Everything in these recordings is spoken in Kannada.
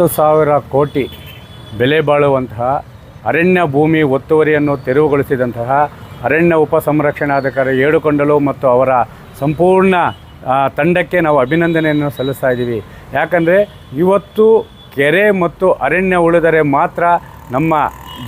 ಹತ್ತು ಸಾವಿರ ಕೋಟಿ ಬೆಲೆ ಬಾಳುವಂತಹ ಅರಣ್ಯ ಭೂಮಿ ಒತ್ತುವರಿಯನ್ನು ತೆರವುಗೊಳಿಸಿದಂತಹ ಅರಣ್ಯ ಉಪಸಂರಕ್ಷಣಾಧಿಕಾರಿ ಏಳುಕೊಂಡಲು ಮತ್ತು ಅವರ ಸಂಪೂರ್ಣ ತಂಡಕ್ಕೆ ನಾವು ಅಭಿನಂದನೆಯನ್ನು ಸಲ್ಲಿಸ್ತಾ ಇದ್ದೀವಿ. ಯಾಕಂದರೆ ಇವತ್ತು ಕೆರೆ ಮತ್ತು ಅರಣ್ಯ ಉಳಿದರೆ ಮಾತ್ರ ನಮ್ಮ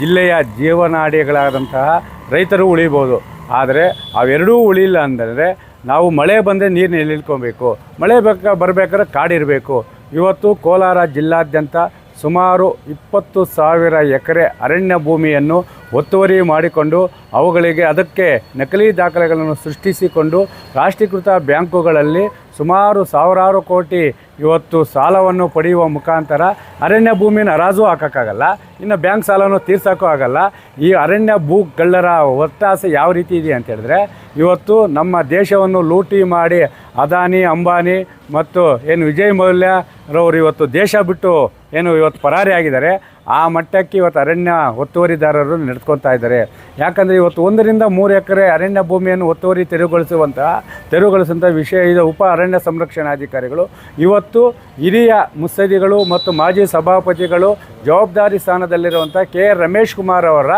ಜಿಲ್ಲೆಯ ಜೀವನಾಡಿಗಳಾದಂತಹ ರೈತರು ಉಳಿಬೋದು. ಆದರೆ ಅವೆರಡೂ ಉಳಿಲ್ಲ ಅಂದರೆ ನಾವು ಮಳೆ ಬಂದರೆ ನೀರು ನಿಲ್ಕೊಬೇಕು ಮಳೆ ಬೇಕ ಬರಬೇಕಾದ್ರೆ ಕಾಡಿರಬೇಕು. ಇವತ್ತು ಕೋಲಾರ ಜಿಲ್ಲಾದ್ಯಂತ ಸುಮಾರು ಇಪ್ಪತ್ತು ಸಾವಿರ ಎಕರೆ ಅರಣ್ಯ ಭೂಮಿಯನ್ನು ಒತ್ತುವರಿ ಮಾಡಿಕೊಂಡು ಅವುಗಳಿಗೆ ಅದಕ್ಕೆ ನಕಲಿ ದಾಖಲೆಗಳನ್ನು ಸೃಷ್ಟಿಸಿಕೊಂಡು ರಾಷ್ಟ್ರೀಕೃತ ಬ್ಯಾಂಕುಗಳಲ್ಲಿ ಸುಮಾರು ಸಾವಿರಾರು ಕೋಟಿ ಇವತ್ತು ಸಾಲವನ್ನು ಪಡೆಯುವ ಮುಖಾಂತರ ಅರಣ್ಯ ಭೂಮಿನ ಹರಾಜು ಹಾಕೋಕ್ಕಾಗಲ್ಲ, ಇನ್ನು ಬ್ಯಾಂಕ್ ಸಾಲನೂ ತೀರ್ಸೋಕ್ಕೂ ಆಗಲ್ಲ. ಈ ಅರಣ್ಯ ಭೂಗಳ್ಳರ ಒತ್ತಾಸೆ ಯಾವ ರೀತಿ ಇದೆ ಅಂತ ಹೇಳಿದ್ರೆ, ಇವತ್ತು ನಮ್ಮ ದೇಶವನ್ನು ಲೂಟಿ ಮಾಡಿ ಅದಾನಿ, ಅಂಬಾನಿ ಮತ್ತು ಏನು ವಿಜಯ್ ಮೌಲ್ಯರವರು ಇವತ್ತು ದೇಶ ಬಿಟ್ಟು ಏನು ಇವತ್ತು ಪರಾರಿ ಆಗಿದ್ದಾರೆ, ಆ ಮಟ್ಟಕ್ಕೆ ಇವತ್ತು ಅರಣ್ಯ ಒತ್ತುವರಿದಾರರು ನಡೆದುಕೊತಾ ಇದ್ದಾರೆ. ಯಾಕಂದರೆ ಇವತ್ತು ಒಂದರಿಂದ ಮೂರು ಎಕರೆ ಅರಣ್ಯ ಭೂಮಿಯನ್ನು ಒತ್ತುವರಿ ತೆರವುಗೊಳಿಸುವಂತಹ ತೆರವುಗೊಳಿಸುವಂಥ ವಿಷಯ ಇದು ಉಪ ಅರಣ್ಯ ಸಂರಕ್ಷಣಾಧಿಕಾರಿಗಳು. ಇವತ್ತು ಹಿರಿಯ ಮುತ್ಸದಿಗಳು ಮತ್ತು ಮಾಜಿ ಸಭಾಪತಿಗಳು ಜವಾಬ್ದಾರಿ ಸ್ಥಾನದಲ್ಲಿರುವಂಥ ಕೆ ರಮೇಶ್ ಕುಮಾರ್ ಅವರ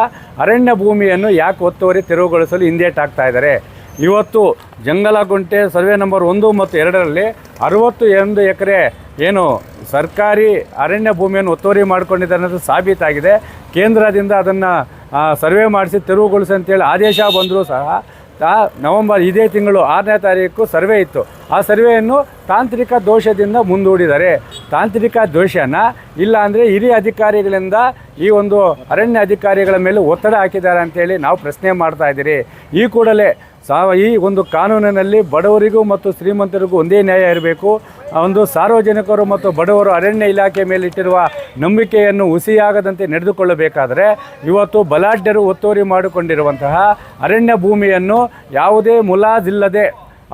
ಅರಣ್ಯ ಭೂಮಿಯನ್ನು ಯಾಕೆ ಒತ್ತುವರಿ ತೆರವುಗೊಳಿಸಲು ಹಿಂದೇಟಾಗ್ತಾ ಇದ್ದಾರೆ. ಇವತ್ತು ಜಂಗಲಗುಂಟೆ ಸರ್ವೆ ನಂಬರ್ ಒಂದು ಮತ್ತು ಎರಡರಲ್ಲಿ ಅರವತ್ತು ಒಂದು ಎಕರೆ ಏನು ಸರ್ಕಾರಿ ಅರಣ್ಯ ಭೂಮಿಯನ್ನು ಒತ್ತುವರಿ ಮಾಡಿಕೊಂಡಿದ್ದಾರೆ ಅನ್ನೋದು ಸಾಬೀತಾಗಿದೆ. ಕೇಂದ್ರದಿಂದ ಅದನ್ನು ಸರ್ವೆ ಮಾಡಿಸಿ ತೆರವುಗೊಳಿಸಿ ಅಂತೇಳಿ ಆದೇಶ ಬಂದರೂ ಸಹ ನವೆಂಬರ್ ಇದೇ ತಿಂಗಳು ಆರನೇ ತಾರೀಕು ಸರ್ವೆ ಇತ್ತು. ಆ ಸರ್ವೆಯನ್ನು ತಾಂತ್ರಿಕ ದೋಷದಿಂದ ಮುಂದೂಡಿದ್ದಾರೆ ತಾಂತ್ರಿಕ ದೋಷನ ಇಲ್ಲ ಅಂದರೆ ಹಿರಿಯ ಅಧಿಕಾರಿಗಳಿಂದ ಈ ಒಂದು ಅರಣ್ಯ ಅಧಿಕಾರಿಗಳ ಮೇಲೆ ಒತ್ತಡ ಹಾಕಿದ್ದಾರೆ ಅಂತೇಳಿ ನಾವು ಪ್ರಶ್ನೆ ಮಾಡ್ತಾ ಇದ್ದೀರಿ. ಈ ಕೂಡಲೇ ಸಾವ ಈ ಒಂದು ಕಾನೂನಿನಲ್ಲಿ ಬಡವರಿಗೂ ಮತ್ತು ಶ್ರೀಮಂತರಿಗೂ ಒಂದೇ ನ್ಯಾಯ ಇರಬೇಕು. ಒಂದು ಸಾರ್ವಜನಿಕರು ಮತ್ತು ಬಡವರು ಅರಣ್ಯ ಇಲಾಖೆ ಮೇಲೆ ಇಟ್ಟಿರುವ ನಂಬಿಕೆಯನ್ನು ಹುಸಿಯಾಗದಂತೆ ನಡೆದುಕೊಳ್ಳಬೇಕಾದರೆ ಇವತ್ತು ಬಲಾಢ್ಯರು ಒತ್ತುವರಿ ಮಾಡಿಕೊಂಡಿರುವಂತಹ ಅರಣ್ಯ ಭೂಮಿಯನ್ನು ಯಾವುದೇ ಮುಲಾಜಿಲ್ಲದೆ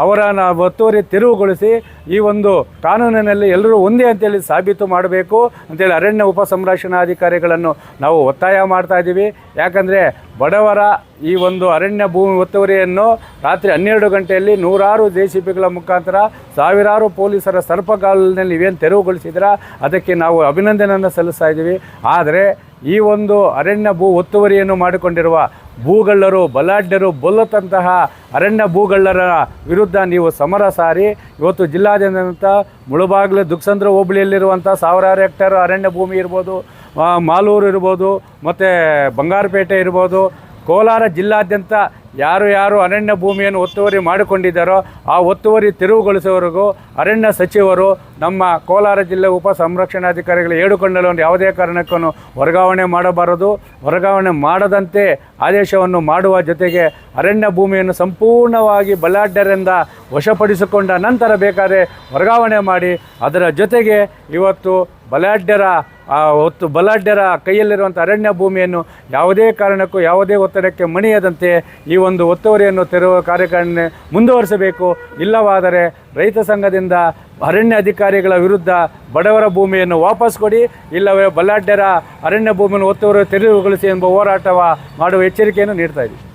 ಅವರನ್ನು ಒತ್ತುವರಿ ತೆರವುಗೊಳಿಸಿ ಈ ಒಂದು ಕಾನೂನಿನಲ್ಲಿ ಎಲ್ಲರೂ ಒಂದೇ ಅಂತೇಳಿ ಸಾಬೀತು ಮಾಡಬೇಕು ಅಂತೇಳಿ ಅರಣ್ಯ ಉಪಸಂರಕ್ಷಣಾಧಿಕಾರಿಗಳನ್ನು ನಾವು ಒತ್ತಾಯ ಮಾಡ್ತಾ ಇದ್ದೀವಿ. ಯಾಕಂದರೆ ಬಡವರ ಈ ಒಂದು ಅರಣ್ಯ ಭೂಮಿ ಒತ್ತುವರಿಯನ್ನು ರಾತ್ರಿ ಹನ್ನೆರಡು ಗಂಟೆಯಲ್ಲಿ ನೂರಾರು ಜೆ ಸಿ ಪಿಗಳ ಮುಖಾಂತರ ಸಾವಿರಾರು ಪೊಲೀಸರ ಸರ್ಪಗಾಲಿನಲ್ಲಿ ನೀವೇನು ತೆರವುಗೊಳಿಸಿದ್ರ, ಅದಕ್ಕೆ ನಾವು ಅಭಿನಂದನೆಯನ್ನು ಸಲ್ಲಿಸ್ತಾ ಇದ್ದೀವಿ. ಆದರೆ ಈ ಒಂದು ಅರಣ್ಯ ಭೂ ಒತ್ತುವರಿಯನ್ನು ಮಾಡಿಕೊಂಡಿರುವ ಭೂಗಳ್ಳರು, ಬಲಾಢ್ಯರು ಬೊಲ್ಲತಂತಹ ಅರಣ್ಯ ಭೂಗಳ್ಳರ ವಿರುದ್ಧ ನೀವು ಸಮರ ಸಾರಿ. ಇವತ್ತು ಜಿಲ್ಲಾದ್ಯಂತ ಮುಳುಬಾಗ್ಲು ದುಕ್ಸಂದ್ರ ಹೋಬಳಿಯಲ್ಲಿರುವಂಥ ಸಾವಿರಾರು ಹೆಕ್ಟರ್ ಅರಣ್ಯ ಭೂಮಿ ಇರ್ಬೋದು ಮಾಲೂರು ಇರ್ಬೋದು, ಮತ್ತು ಬಂಗಾರಪೇಟೆ ಇರ್ಬೋದು, ಕೋಲಾರ ಜಿಲ್ಲಾದ್ಯಂತ ಯಾರು ಯಾರು ಅರಣ್ಯ ಭೂಮಿಯನ್ನು ಒತ್ತುವರಿ ಮಾಡಿಕೊಂಡಿದ್ದಾರೋ ಆ ಒತ್ತುವರಿ ತೆರವುಗೊಳಿಸುವವರೆಗೂ ಅರಣ್ಯ ಸಚಿವರು ನಮ್ಮ ಕೋಲಾರ ಜಿಲ್ಲೆ ಉಪ ಸಂರಕ್ಷಣಾಧಿಕಾರಿಗಳು ಏಡುಕೊಂಡಲು ಯಾವುದೇ ಕಾರಣಕ್ಕೂ ವರ್ಗಾವಣೆ ಮಾಡಬಾರದು. ವರ್ಗಾವಣೆ ಮಾಡದಂತೆ ಆದೇಶವನ್ನು ಮಾಡುವ ಜೊತೆಗೆ ಅರಣ್ಯ ಭೂಮಿಯನ್ನು ಸಂಪೂರ್ಣವಾಗಿ ಬಲಾಢ್ಯರಿಂದ ವಶಪಡಿಸಿಕೊಂಡ ನಂತರ ಬೇಕಾದರೆ ವರ್ಗಾವಣೆ ಮಾಡಿ ಅದರ ಜೊತೆಗೆ ಇವತ್ತು ಬಲಾಢ್ಯರ ಆ ಹೊತ್ತು ಬಲಾಢ್ಯರ ಕೈಯಲ್ಲಿರುವಂಥ ಅರಣ್ಯ ಭೂಮಿಯನ್ನು ಯಾವುದೇ ಕಾರಣಕ್ಕೂ, ಯಾವುದೇ ಒತ್ತಡಕ್ಕೆ ಮಣಿಯದಂತೆ ಈ ಒಂದು ಒತ್ತುವರಿಯನ್ನು ತೆರವು ಕಾರ್ಯಕರಣೆ ಮುಂದುವರಿಸಬೇಕು. ಇಲ್ಲವಾದರೆ ರೈತ ಸಂಘದಿಂದ ಅರಣ್ಯ ಅಧಿಕಾರಿಗಳ ವಿರುದ್ಧ ಬಡವರ ಭೂಮಿಯನ್ನು ವಾಪಸ್ ಕೊಡಿ, ಇಲ್ಲವೇ ಬಲಾಢ್ಯರ ಅರಣ್ಯ ಭೂಮಿಯನ್ನು ಒತ್ತುವರಿ ತೆರವುಗೊಳಿಸಿ ಎಂಬ ಹೋರಾಟವ ಮಾಡುವ ಎಚ್ಚರಿಕೆಯನ್ನು ನೀಡ್ತಾ ಇದ್ದೀವಿ.